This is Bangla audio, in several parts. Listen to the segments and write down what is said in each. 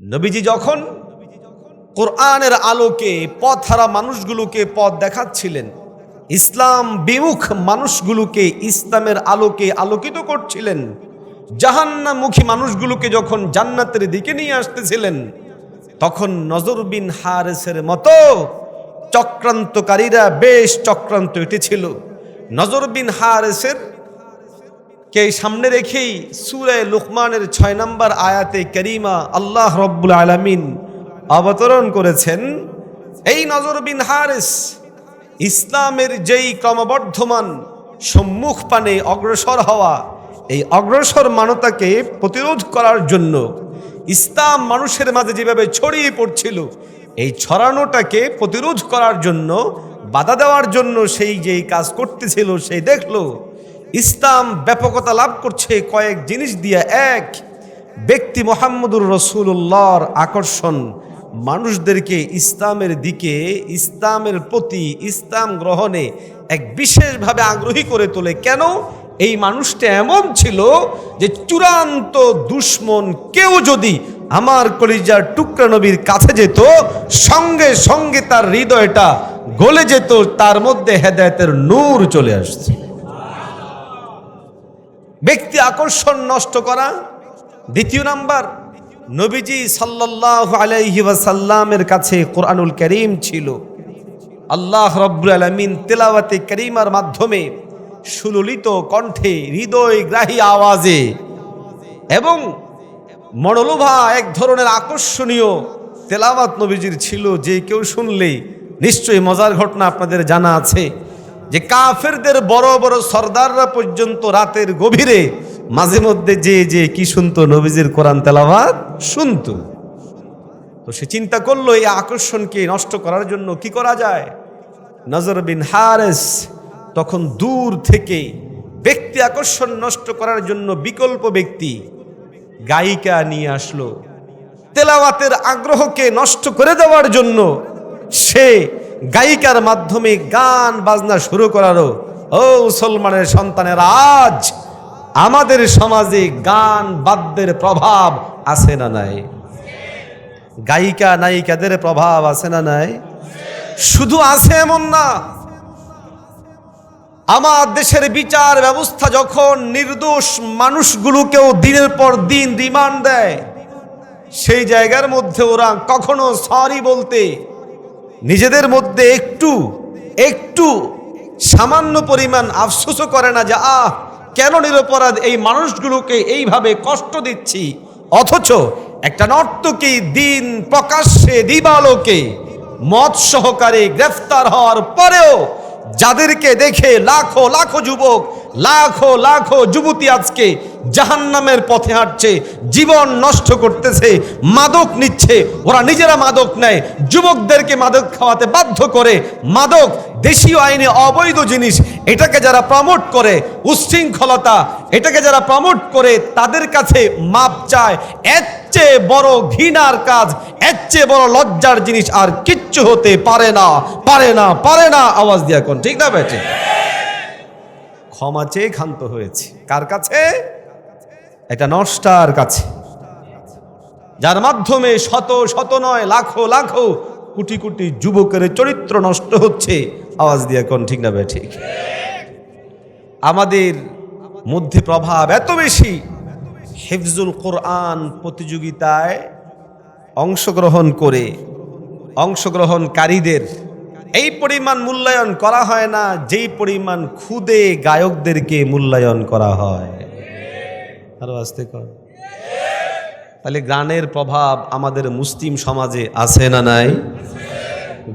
নবীজি যখন কোরআনের আলোকে পথহারা মানুষগুলোকে পথ দেখাচ্ছিলেন, ইসলাম বিমুখ মানুষগুলোকে ইসলামের আলোকে আলোকিত করছিলেন, জাহান্নামুখী মানুষগুলোকে যখন জান্নাতের দিকে নিয়ে আসতেছিলেন, তখন নজর বিন হারেসের মতো চক্রান্তকারীরা বেশ চক্রান্ত এটেছিল। নজর বিন হারেসের কে সামনে রেখেই সুরে লুকমানের ছয় নম্বর আয়াতে করিমা আল্লাহ রব্বুল আলামিন অবতরণ করেছেন, এই নজর বিন হারেস ইসলামের যেই ক্রমবর্ধমান সম্মুখ পানে অগ্রসর হওয়া, এই অগ্রসর মানতাকে প্রতিরোধ করার জন্য ইসলাম মানুষের মাঝে যেভাবে ছড়িয়ে পড়ছিল, এই ছড়ানোটাকে প্রতিরোধ করার জন্য, বাধা দেওয়ার জন্য সেই যেই কাজ করতেছিল, সেই দেখল ইসলাম ব্যাপকতা লাভ করছে কয়েক জিনিস দিয়ে। এক, ব্যক্তি মোহাম্মদুর রসুল্লাহর আকর্ষণ। মানুষদেরকে ইসলামের দিকে, ইসলামের প্রতি, ইসলাম গ্রহণে এক বিশেষভাবে আগ্রহী করে তোলে। কেন? এই মানুষটা এমন ছিল যে চূড়ান্ত দুশ্মন কেউ যদি আমার কলিজার টুকরা নবীর কাছে যেত, সঙ্গে সঙ্গে তার হৃদয়টা গলে যেত, তার মধ্যে হেদায়তের নূর চলে আসছে। ব্যক্তি আকর্ষণ নষ্ট করা। দ্বিতীয় নাম্বার, নবীজি সাল্লাহ আলাইহি কাছে কোরআনুল করিম ছিল। আল্লাহ রব্বুল আলমিন তেলাওয়াতে করিমার মাধ্যমে সুললিত কণ্ঠে হৃদয় গ্রাহী আওয়াজে এবং মনোলোভা এক ধরনের আকর্ষণীয় তেলাওয়াত নবীজির ছিল, যে কেউ শুনলেই নিশ্চয়ই মজার ঘটনা আপনাদের জানা আছে। যে কাফেরদের বড় বড় সর্দাররা পর্যন্ত রাতের গভীরে মাঝে মধ্যে যে যে কি শুনতো নবীজির কোরআন তেলাওয়াত? শুনতো। তো সে চিন্তা করল, এই আকর্ষণকে নষ্ট করার জন্য কি করা যায়? নজর বিন হারেস তখন দূর থেকে ব্যক্তি আকর্ষণ নষ্ট করার জন্য বিকল্প ব্যক্তি গায়িকা নিয়ে আসলো। তেলাওয়াতের আগ্রহকে নষ্ট করে দেওয়ার জন্য সে গায়িকার মাধ্যমে গান বাজনা শুরু করারও। ও মুসলমানের সন্তানের, আজ আমাদের সমাজে গান বাদ্যের প্রভাব আছে না নাই? গায়িকা নায়িকাদের প্রভাব আছে না নাই? শুধু আছে এমন না, আমার দেশের বিচার ব্যবস্থা যখন নির্দোষ মানুষগুলোকেও দিনের পর দিন রিমান্ড দেয়, সেই জায়গার মধ্যে ওরা কখনো সরি বলতে নিজেদের মধ্যে একটু একটু সামান্য পরিমাণ আফসোসও করে না যে, আহ, কেন নিরপরাধ এই মানুষগুলোকে এইভাবে কষ্ট দিচ্ছি? অথচ একটা নর্তকী দিন প্রকাশ্যে দিবালোকে মদ সহকারে গ্রেফতার হওয়ার পরেও যাদেরকে দেখে লাখো লাখো যুবক, লাখো লাখো যুবতী আজকে জাহান্নামের পথে হাঁটছে, জীবন নষ্ট করতেছে, মাদক নিচ্ছে। ওরা নিজেরা মাদক নেয়, যুবকদেরকে মাদক খাওয়াতে বাধ্য করে। মাদক দেশীয় আইনে অবৈধ জিনিস, এটাকে যারা প্রমোট করে উচ্ছৃঙ্খলতা এটাকে যারা প্রমোট করে, তাদের কাছে মাপ চায়। এর চেয়ে বড় ঘৃণার কাজ, এর চেয়ে বড় লজ্জার জিনিস আর কিচ্ছু হতে পারে না। পারে না পারে না, আওয়াজ দিয়া কোন ঠিক না বেটে? ক্ষমা চেয়ে ক্ষান্ত হয়েছে। কার কাছে? একটা নষ্টার কাছে। যার মাধ্যমে শত শত নয়, লাখো লাখো, কোটি কোটি যুবকের চরিত্র নষ্ট হচ্ছে। আওয়াজ দিয়ে কোন ঠিক না ঠিক। আমাদের মধ্যে প্রভাব এত বেশি, হেফজুল কোরআন প্রতিযোগিতায় অংশগ্রহণ করে, অংশগ্রহণকারীদের এই পরিমাণ মূল্যায়ন করা হয় না, যেই পরিমাণ খুদে গায়কদেরকে মূল্যায়ন করা হয়। আরও আসতে কর। তাহলে গানের প্রভাব আমাদের মুসলিম সমাজে আছে না নাই?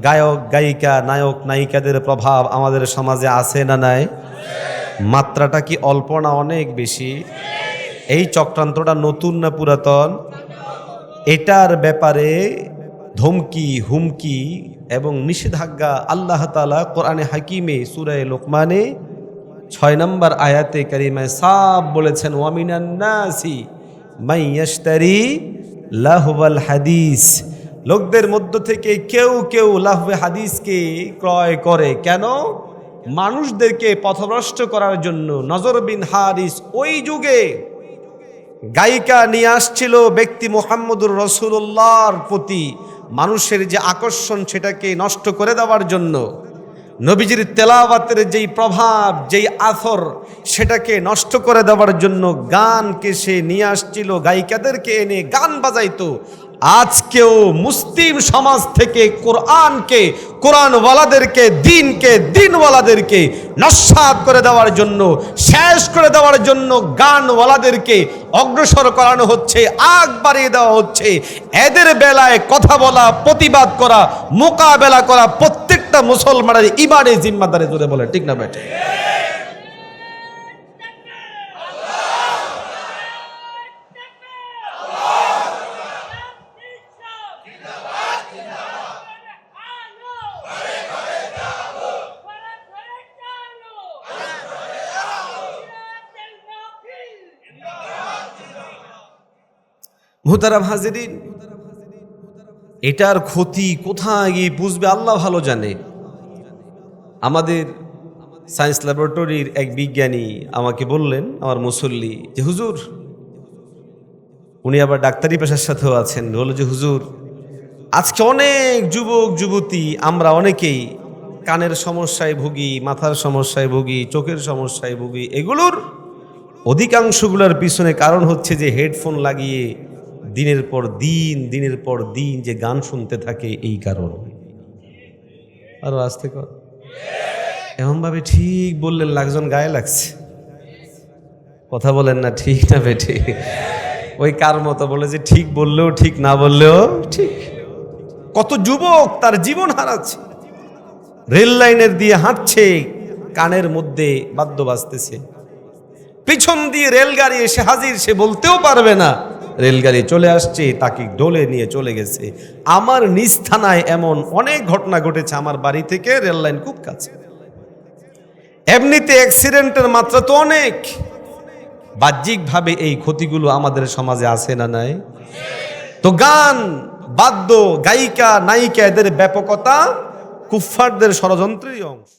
গায়ক, গায়িকা, নায়ক, নায়িকাদের প্রভাব আমাদের সমাজে আছে না নাই? মাত্রাটা কি অল্প না অনেক বেশি? এই চক্রান্তটা নতুন না পুরাতন? এটার ব্যাপারে ধমকি, হুমকি এবং নিষেধাজ্ঞা আল্লাহ তালা কোরআনে হাকিমে সুরায় লোকমানে ছয় নম্বর আয়াতে কারিমায় সাব বলেছেন ওয়ামিনান্নাসি মাইয়াস্তারি লাহওয়াল হাদিস। লোকদের মধ্য থেকে কেউ কেউ লাহবে হাদিসকে ক্রয় করে। কেন? মানুষদেরকে পথভ্রষ্ট করার জন্য। নজর বিন হারিস ওই যুগে গায়িকা নিয়ে আসছিল ব্যক্তি মোহাম্মদুর রসুল্লাহর প্রতি। মানুষের যে আকর্ষণ সেটাকে নষ্ট করে দেওয়ার জন্য। নবীজির তেলাওয়াতের যেই প্রভাব, যেই আথর সেটাকে নষ্ট করে দেওয়ার জন্য গানকে সে নিয়ে আসছিল, গায়িকাদেরকে এনে গান বাজাইতো। আজকেও মুসলিম সমাজ থেকে কোরআনকে, কোরআনওয়ালাদেরকে, দিনকে, দিনওয়ালাদেরকে নস্বাত করে দেওয়ার জন্য, শেষ করে দেওয়ার জন্য গানওয়ালাদেরকে অগ্রসর করানো হচ্ছে, আগ বাড়িয়ে দেওয়া হচ্ছে। এদের বেলায় কথা বলা, প্রতিবাদ করা, মোকাবেলা করা প্রত্যেকটা মুসলমানের ইমানে জিম্মাদারে জোরে বলে ঠিক না হাজিরিন, এটার ক্ষতি কোথায় গিয়ে বুঝবে? আল্লাহ ভালো জানে। আমাদের সায়েন্স ল্যাবরেটরির এক বিজ্ঞানী আমাকে বললেন, আমার মুসল্লি, যে হুজুর, উনি আবার ডাক্তারি পেশার সাথেও আছেন। বলল যে, হুজুর, আজকে অনেক যুবক, যুবতী, আমরা অনেকেই কানের সমস্যায় ভুগি, মাথার সমস্যায় ভুগি, চোখের সমস্যায় ভুগি। এগুলোর অধিকাংশগুলোর পিছনে কারণ হচ্ছে যে, হেডফোন লাগিয়ে দিনের পর দিন, দিনের পর দিন যে গান শুনতে থাকে এই কারণ। আরও আসতে কর এমনভাবে ঠিক বললেন লাগজন গায়ে লাগছে। কথা বলেন না, ঠিক না বেঠে। ওই কার মতো বলে যে ঠিক বললেও ঠিক না বললেও ঠিক। কত যুবক তার জীবন হারাচ্ছে। রেল লাইনের দিয়ে হাঁটছে, কানের মধ্যে বাদ্য বাজতেছে। পিছন দিয়ে রেলগাড়ি এসে হাজির, সে বলতেও পারবে না। রেলগাড়ি চলে আসছে, তাকে ডোলে নিয়ে চলে গেছে। আমার নিজ থানায় এমন অনেক ঘটনা ঘটেছে আমার বাড়ি থেকে, রেল লাইন খুব কাছে। এমনিতে অ্যাক্সিডেন্টের মাত্রা তো অনেক। বাহ্যিকভাবে এই ক্ষতিগুলো আমাদের সমাজে আছে না নাই? তো গান, বাদ্য, গায়িকা, নায়িকা, এদের ব্যাপকতা কুফফারদের ষড়যন্ত্রেরই অংশ।